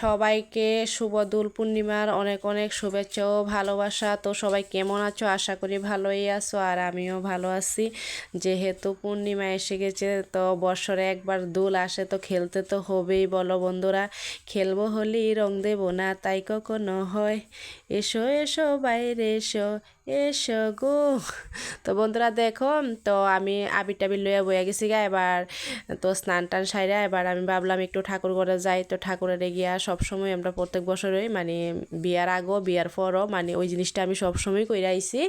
সবাইকে শুভ দোল পূর্ণিমার অনেক অনেক শুভেচ্ছা ও ভালোবাসা। তো সবাই কেমন আছো? আশা করি ভালোই আছো আর আমিও ভালো আছি। যেহেতু পূর্ণিমা এসে গেছে, তো বছরে একবার দোল আসে তো খেলতে তো হবেই বলো বন্ধুরা। খেলব হলি রং দেবো না তাই কখনো হয়। এসো এসো বাইরে এসো এসো গো। তো বন্ধুরা দেখো, তো আমি আবির টাবির লইয়া বইয়া গেছি গা। এবার তো স্নান টান সাইরা এবার আমি ভাবলাম একটু ঠাকুর ঘরে যাই। তো ঠাকুরের গিয়া সবসময় আমরা প্রত্যেক বছরে মানে বিয়ার আগো, বিয়ার পরও মানে ওই জিনিসটা আমি সবসময় কইরা আইসি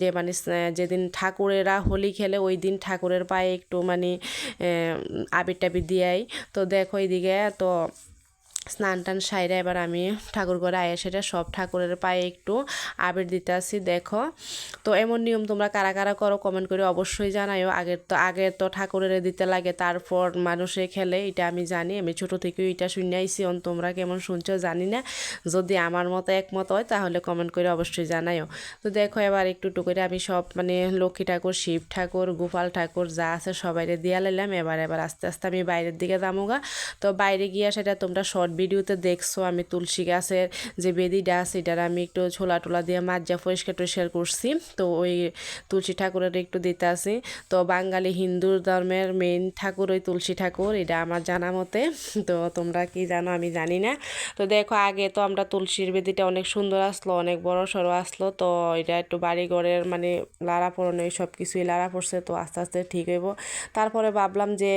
যে মানে যেদিন ঠাকুরেরা হোলি খেলে ওই দিন ঠাকুরের পায়ে একটু মানে আবির টাবির দিয়াই। তো দেখো এইদিকে তো স্নান টান সাইরা এবার আমি ঠাকুর ঘরে আয়া সেটা সব ঠাকুরের পায়ে একটু আবির দিতে আসি, দেখো। তো এমন নিয়ম তোমরা কারা কারা করো কমেন্ট করে অবশ্যই জানাইও। আগের তো আগে তো ঠাকুরের দিতে লাগে, তারপর মানুষে খেলে, এটা আমি জানি। আমি ছোট থেকেও এটা শুনে আইসি অন তোমরা কেমন শুনছো জানি না। যদি আমার মতো একমত হয়, তাহলে কমেন্ট করে অবশ্যই জানাইও। তো দেখো, এবার একটু একটু করে আমি সব মানে লক্ষ্মী ঠাকুর, শিব ঠাকুর, গোপাল ঠাকুর যা আছে সবাইরে দিয়া লাইলাম। এবার এবার আস্তে আস্তে আমি বাইরের দিকে যামোগা। তো বাইরে গিয়া সেটা তোমরা শর্ট ভিডিওতে দেখছ আমি তুলসী গাছের যে বেদিটা আছে, এটার আমি একটু ছোলা টোলা দিয়ে মাজা পরিষ্কার টরিষ্কার করছি। তো ওই তুলসী ঠাকুরের একটু দিতে আসি তো বাঙালি হিন্দু ধর্মের মেইন ঠাকুর ওই তুলসী ঠাকুর, এটা আমার জানা মতে। তো তোমরা কি জানো আমি জানি না। তো দেখো, আগে তো আমরা তুলসীর বেদিটা অনেক সুন্দর আসলো, অনেক বড় সড়ো আসলো। তো এটা একটু বাড়ি ঘরের মানে লাড়া পড়ানো, এই সব কিছুই লাড়া পড়ছে, তো আস্তে আস্তে ঠিক হইব। তারপরে ভাবলাম যে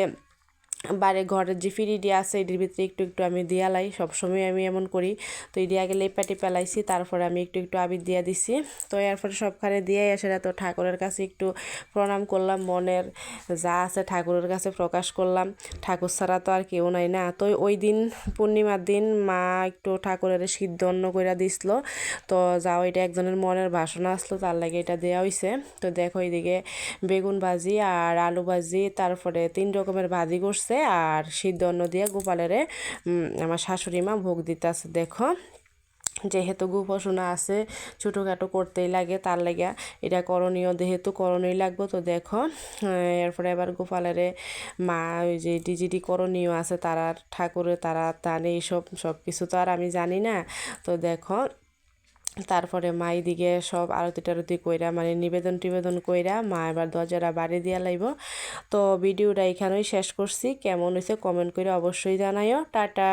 বাড়ি ঘরের যে ফিরি ফিরিডি আছে, এটির ভিতরে একটু একটু আমি দিয়া লাই। সবসময় আমি এমন করি, তো এটি আগে লেপা টেপা লাইছি তারপরে আমি একটু একটু আবির দিয়া দিছি। তো এরপরে সবখানে দিয়ে আসে তো ঠাকুরের কাছে একটু প্রণাম করলাম, মনের যা আছে ঠাকুরের কাছে প্রকাশ করলাম। ঠাকুর ছাড়া তো আর কেউ নাই না। তো ওই দিন, পূর্ণিমার দিন, মা একটু ঠাকুরের সিদ্ধ অন্ন করে দিছিল। তো যা ওইটা একজনের মনের বাসনা আসলো, তার লাগে এটা দেওয়া হয়েছে তো দেখো এইদিকে বেগুন ভাজি আর আলু ভাজি, তারপরে তিন রকমের ভাজি করছে। আছে আর সিদ্ধ অন্ন দিয়ে গোপালের আমার শাশুড়ি মা ভোগ দিতে আছে দেখো। যেহেতু গোপসোনা আছে, ছোটোখাটো করতেই লাগে, তার লাগে এটা করণীয়, যেহেতু করণীয় লাগবো, তো দেখো এরপরে এবার গোপালের মা ওই যে ডিজিটি করণীয় আছে তারা ঠাকুরের তারা টানে এইসব সব কিছু তো আর আমি জানি না। তো দেখো তারপরে মা দিকে সব আরতি টারতি কইরা মানে নিবেদন টিবেদন কইরা মা এবার দরজাটা বাড়ি দিয়া লাইব। তো ভিডিওটা এখানেই শেষ করছি। কেমন হয়েছে কমেন্ট করে অবশ্যই জানাইও। টাটা।